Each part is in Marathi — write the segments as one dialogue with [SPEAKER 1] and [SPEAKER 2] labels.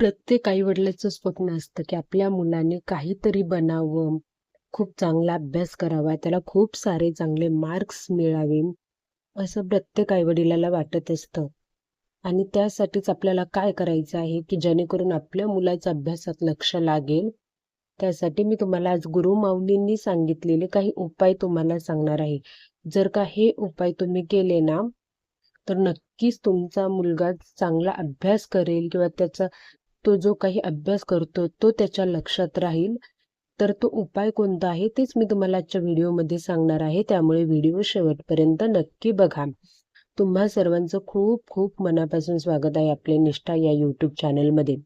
[SPEAKER 1] प्रत्येक आई-वडिलाचं स्वप्न असतं, की आपल्या मुलाने काहीतरी बनावं, खूप चांगला अभ्यास करावा, त्याला खूप सारे चांगले मार्क्स मिळावे, असं प्रत्येक आई-वडिलाला वाटत असतं. आणि त्यासाठीच आपल्याला काय करायचं आहे, की जेणेकरून आपल्या मुलाच्या अभ्यासात लक्ष लागेल. त्यासाठी मी तुम्हाला आज गुरुमाऊलींनी सांगितलेले काही उपाय तुम्हाला सांगणार आहे. जर का हे उपाय तुम्ही केले ना, तर नक्कीच तुमचा मुलगा चांगला अभ्यास करेल किंवा त्याचा तो जो काही अभ्यास करतो तो त्याच्या लक्षात राहील. तर तो उपाय कोणता आहे तेच मी तुम्हाला आजच्या व्हिडिओमध्ये सांगणार आहे. त्यामुळे व्हिडिओ शेवटपर्यंत नक्की बघा. तुम्हा सर्वांचं खूप खूप मनापासून स्वागत आहे आपले निष्ठा या यूट्यूब चॅनलमध्ये.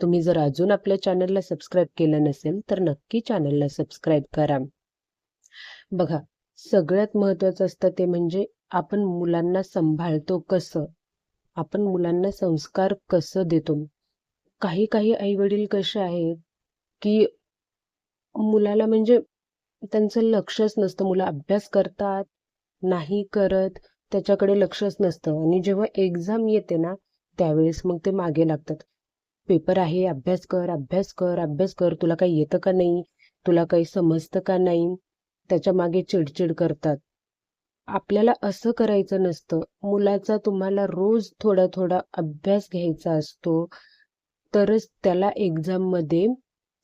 [SPEAKER 1] तुम्ही जर अजून आपल्या चॅनलला सबस्क्राईब केलं नसेल तर नक्की चॅनलला सबस्क्राईब करा. बघा, सगळ्यात महत्त्वाचं असतं ते म्हणजे आपण मुलांना सांभाळतो कसं? आपण मुलांना संस्कार कसं देतो? काही काही आई-वडील कसे आहेत, की मुलाला म्हणजे त्यांचं लक्षच नसतं. मुलं अभ्यास करतात, नाही करत, त्याच्याकडे लक्षच नसतं आणि जेव्हा एक्झाम येते ना, त्यावेळेस मग ते मागे लागतात. पेपर आहे, अभ्यास कर, अभ्यास कर, अभ्यास कर. तुला काही येतं का नाही? तुला काही समजतं का नाही? त्याच्यामागे चिडचिड करतात. आपल्याला असं करायचं नसतं. मुलाचा तुम्हाला रोज थोडा-थोडा अभ्यास घ्यायचा असतो. तरच त्याला एक्झाममध्ये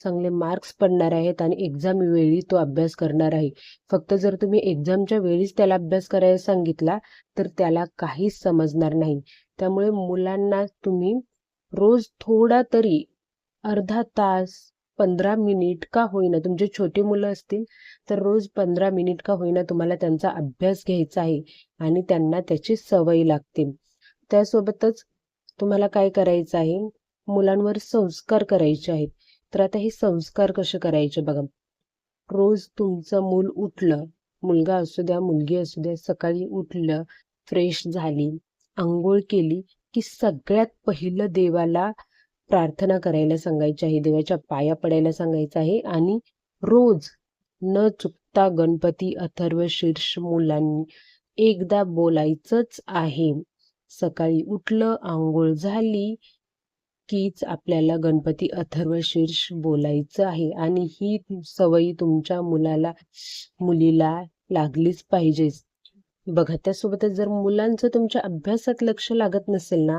[SPEAKER 1] चांगले मार्क्स पडणार आहेत आणि एक्झाम वेळी तो अभ्यास करणार आहे. फक्त जर तुम्ही एक्झामच्या वेळीच त्याला अभ्यास करायला सांगितला, तर त्याला काहीच समजणार नाही. त्यामुळे मुलांना तुम्ही रोज थोडा तरी अर्धा तास, पंधरा मिनिट का होईना, तुमचे छोटे मुलं असतील तर रोज पंधरा मिनिट का होईना तुम्हाला त्यांचा अभ्यास घ्यायचा आहे आणि त्यांना त्याची सवय लागते. त्यासोबतच तुम्हाला काय करायचं आहे, मुलांवर संस्कार करायचे आहेत. तर आता हे संस्कार कसे करायचे बघा. रोज तुमचं मूल उठलं, मुलगा असू द्या, मुलगी असू द्या, सकाळी उठलं, फ्रेश झाली, आंघोळ केली, की सगळ्यात पहिलं देवाला प्रार्थना करायला सांगायची आहे. देवाच्या पाया पडायला सांगायचं आहे आणि रोज न चुकता गणपती अथर्व शीर्ष मुलांनी एकदा बोलायचंच आहे. सकाळी उठलं, आंघोळ झाली, कीच आपल्याला गणपती अथर्व शीर्ष बोलायचं आहे आणि ही सवयी तुमच्या मुलाला मुलीला लागलीच पाहिजे. बघा त्यासोबतच जर मुलांचं तुमच्या अभ्यासात लक्ष लागत नसेल ना,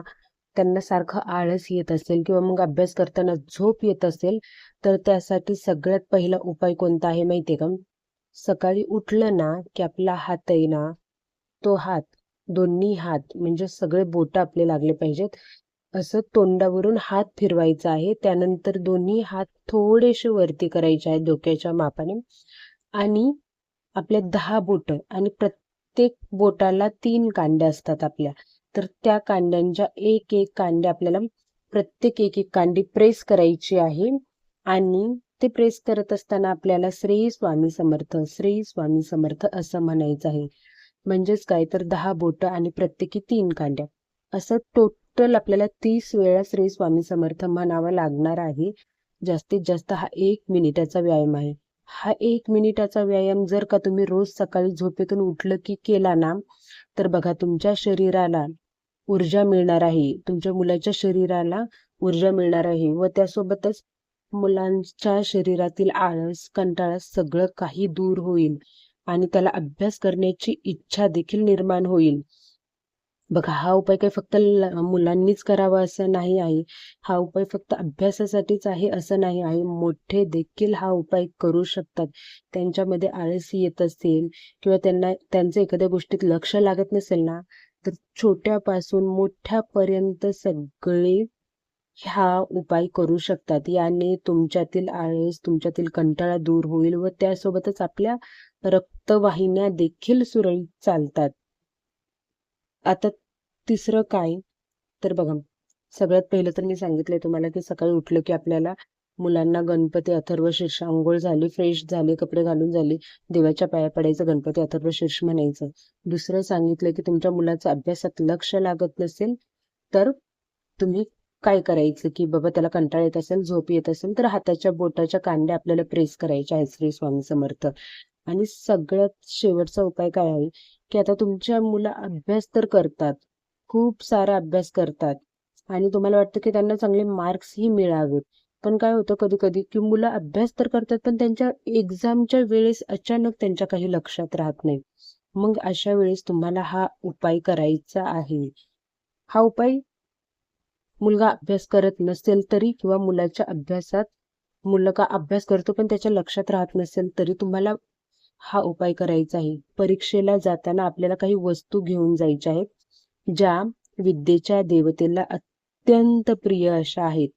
[SPEAKER 1] त्यांना सारखं आळस येत असेल किंवा मग अभ्यास करताना झोप येत असेल, तर त्यासाठी सगळ्यात पहिला उपाय कोणता आहे माहिती आहे का? सकाळी उठलं ना, की आपला हात आहे ना, तो हात, दोन्ही हात म्हणजे सगळे बोट आपले लागले पाहिजेत. असं तोंडावरून हात फिरवायचा आहे. त्यानंतर दोन्ही हात थोडेसे वरती करायचे आहेत डोक्याच्या मापाने आणि आपल्या दहा बोटं आणि प्रत्येक बोटाला तीन कांड्या असतात आपल्या. तर त्या कांड्यांच्या एक एक कांड्या आपल्याला प्रत्येक एक एक कांडी प्रेस करायची आहे आणि ते प्रेस करत असताना आपल्याला श्री स्वामी समर्थ, श्री स्वामी समर्थ असं म्हणायचं आहे. म्हणजेच काय तर दहा बोटं आणि प्रत्येकी तीन कांड्या असं टोटल आपल्याला तीस वेळा श्री स्वामी समर्थ म्हणावा लागणार आहे. जास्तीत जास्त हा एक मिनिटाचा व्यायाम आहे. हा एक मिनिटाचा व्यायाम जर का तुम्ही रोज सकाळी झोपेतून उठलं की केला ना, तर बघा तुमच्या शरीराला ऊर्जा मिळणार आहे. तुमच्या मुलाच्या शरीराला ऊर्जा मिळणार आहे व त्यासोबतच मुलांच्या शरीरातील आळस, कंटाळा सगळं काही दूर होईल आणि त्याला अभ्यास करण्याची इच्छा देखील निर्माण होईल. बघा हा उपाय काही फक्त मुलांनीच करावा असं नाही आहे. हा उपाय फक्त अभ्यासासाठीच आहे असं नाही आहे. मोठे देखील हा उपाय करू शकतात. त्यांच्यामध्ये आळस येत असेल किंवा त्यांना त्यांचं एखाद्या गोष्टीत लक्ष लागत नसेल ना, तर छोट्यापासून मोठ्यापर्यंत सगळे हा उपाय करू शकतात. याने तुमच्यातील आळस, तुमच्यातील कंटाळा दूर होईल व त्यासोबतच आपल्या रक्तवाहिन्या देखील सुरळीत चालतात. आता तिसरं काय? तर बघा सगळ्यात पहिलं तर मी सांगितलंय तुम्हाला की सकाळी उठलं की आपल्याला मुलांना गणपती अथर्व शीर्ष आंघोळ झाली फ्रेश झाले कपडे घालून झाले देवाच्या पाया पडायचं गणपती अथर्व शीर्ष म्हणायचं. दुसरं सांगितलं की तुमच्या मुलाचं अभ्यासात लक्ष लागत नसेल तर तुम्ही काय करायचं की बाबा त्याला कंटाळ येत असेल झोप येत असेल तर हाताच्या बोटाच्या कांड्या आपल्याला प्रेस करायच्या आहे श्री स्वामी समर्थ. आणि सगळ्यात शेवटचा उपाय काय आहे? की आता तुमच्या मुलं अभ्यास तर करतात खूप सारा अभ्यास करतात आणि तुम्हाला वाटतं की त्यांना चांगले मार्क्सही मिळावेत. पण काय होतं कधी कधी की मुलं अभ्यास तर करतात पण त्यांच्या एक्झामच्या वेळेस अचानक त्यांच्या काही लक्षात राहत नाही. मग अशा वेळेस तुम्हाला हा उपाय करायचा आहे. हा उपाय मुलगा अभ्यास करत नसेल तरी किंवा मुलाच्या अभ्यासात मुलगा अभ्यास करतो पण त्याच्या लक्षात राहत नसेल तरी तुम्हाला हा उपाय करायचा आहे. परीक्षेला जाताना आपल्याला काही वस्तू घेऊन जायच्या आहेत ज्या विद्येच्या देवतेला अत्यंत प्रिय अशा आहेत.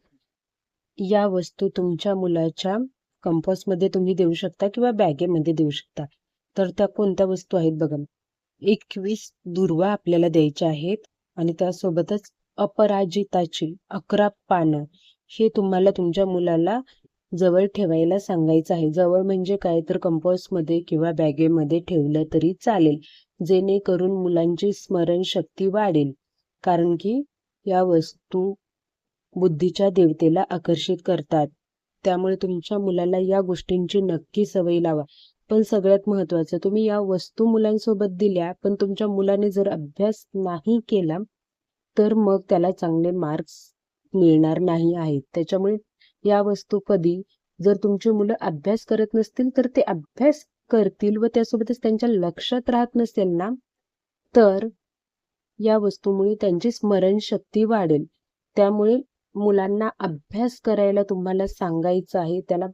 [SPEAKER 1] या वस्तू तुमच्या मुलाच्या कंपॉसमध्ये तुम्ही देऊ शकता किंवा बॅगेमध्ये देऊ शकता. तर त्या कोणत्या वस्तू आहेत बघा. एकवीस दुर्वा आपल्याला द्यायच्या आहेत आणि त्यासोबतच अपराजिताची अकरा पानं. हे तुम्हाला तुमच्या मुलाला जवळ ठेवायला सांगायचं आहे. जवळ म्हणजे काय? तर कंपोस्टमध्ये किंवा बॅगेमध्ये ठेवलं तरी चालेल. जेणेकरून मुलांची स्मरणशक्ती वाढेल. कारण की या वस्तू बुद्धीच्या देवतेला आकर्षित करतात. त्यामुळे तुमच्या मुलाला या गोष्टींची नक्की सवय लावा. पण सगळ्यात महत्वाचं तुम्ही या वस्तू मुलांसोबत दिल्या पण तुमच्या मुलाने जर अभ्यास नाही केला तर मग त्याला चांगले मार्क्स मिळणार नाही आहेत. त्याच्यामुळे या वस्तू कधी जर तुमची मुलं अभ्यास करत नसतील तर ते अभ्यास करतील व त्यासोबतच त्यांच्या लक्षात राहत नसेल ना तर या वस्तूमुळे त्यांची स्मरणशक्ती वाढेल. त्यामुळे मुलांना अभ्यास करायला तुम्हाला सांगायचं आहे त्याला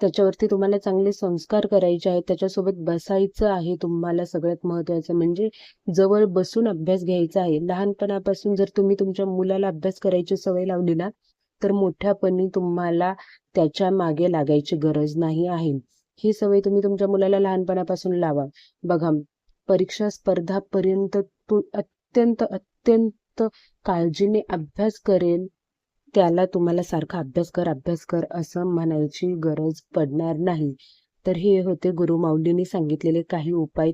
[SPEAKER 1] त्याच्यावरती तुम्हाला चांगले संस्कार करायचे आहेत त्याच्यासोबत बसायचं आहे तुम्हाला सगळ्यात महत्वाचं म्हणजे जवळ बसून अभ्यास घ्यायचा आहे. लहानपणापासून जर तुम्ही तुमच्या मुलाला अभ्यास करायची सवय लावली ना तर मोठ्यापणी तुम्हाला त्याच्यामागे लागायची गरज नाही आहे. ही सवय तुम्ही तुमच्या मुलाला लहानपणापासून लावा. बघा परीक्षा स्पर्धापर्यंत तो अत्यंत अत्यंत काळजीने अभ्यास करेल त्याला तुम्हाला सारखा अभ्यास कर अभ्यास कर असं म्हणायची गरज पडणार नाही. तर हे होते गुरु माऊलींनी सांगितलेले काही उपाय.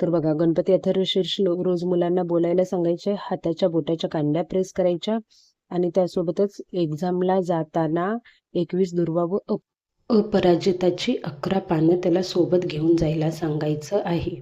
[SPEAKER 1] तर बघा गणपती अथर्वशीर्ष रोज मुलांना बोलायला सांगायचे हाताच्या बोटाच्या कांड्या प्रेस करायच्या आणि त्यासोबतच एक्झामला जाताना एकवीस दुर्वा व अपराजिताची अकरा पानं त्याला सोबत घेऊन जायला सांगायचं आहे.